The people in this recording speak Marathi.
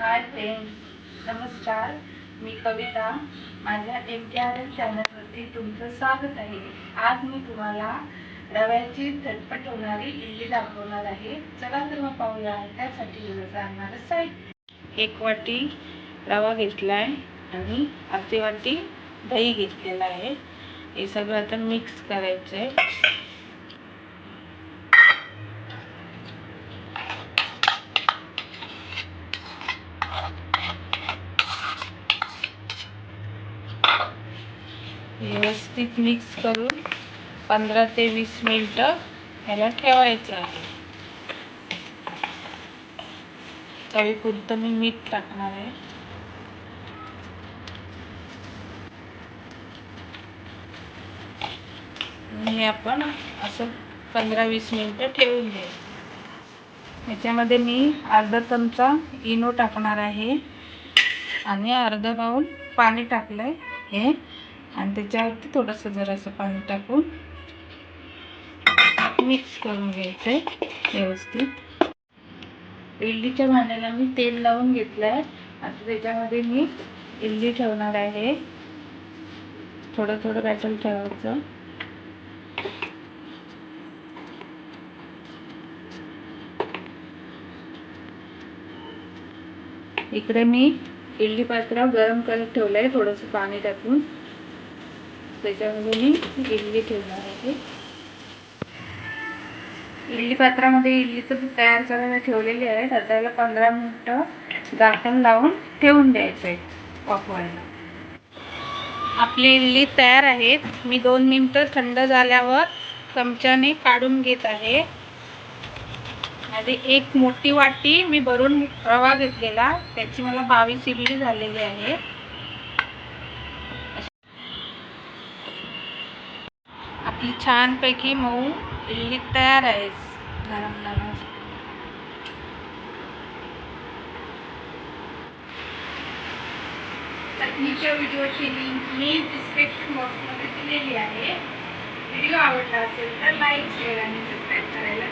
हाय फ्रेंड्स नमस्कार. मी कविता. माझ्या एम टी आर एल चॅनलवरती तुमचं स्वागत आहे. आज मी तुम्हाला रव्याची झटपट होणारी इडली दाखवणार आहे. चला तर मग पाहूया. त्यासाठी लागणारं साहित्य एक वाटी रवा घेतला आहे आणि अर्धी वाटी दही घेतलेला आहे. हे सगळं आता मिक्स करायचं आहे व्यवस्थित मिक्स करून पंधरा ते वीस मिनटं ह्याला ठेवायचं आहे. चवीपुरतं मी मीठ टाकणार आहे. हे आपण असं पंधरा वीस मिनटं ठेवून द्यायचं ह्याच्यामध्ये मी अर्धा चमचा इनो टाकणार आहे. आणि अर्धा पाऊल पाणी टाकलंय. हे आणि त्याच्यावरती थोडंसं जरासं पाणी टाकून मिक्स करून घ्यायचं आहे व्यवस्थित. इडलीच्या भांड्याला मी तेल लावून घेतलं आहे आता त्याच्यामध्ये मी इडली ठेवणार आहे. थोडं थोडं बॅटल ठेवायचं. इकडे मी इडली पात्र गरम करत ठेवलं आहे थोडंसं पाणी टाकून. त्याच्यामध्ये मी इडली ठेवणार आहे. इडली पात्रामध्ये इडलीचं पीठ तयार करायला ठेवलेली आहे. तर पंधरा मिनटं झाकण लावून ठेवून द्यायचं आहे वाफवायला आपली इडली तयार आहेत. मी दोन मिनटं थंड झाल्यावर चमच्याने काढून घेत आहे. आणि एक मोठी वाटी मी भरून रवा घेतलेला त्याची मला बावीस इडली झालेली आहे. ती छानपैकी मऊ इडली तयार आहे. गरम गरम चटणीच्या व्हिडिओची लिंक मी डिस्क्रिप्शन बॉक्समध्ये दिलेली आहे. व्हिडिओ आवडला असेल तर लाईक शेअर आणि सबस्क्राईब करायला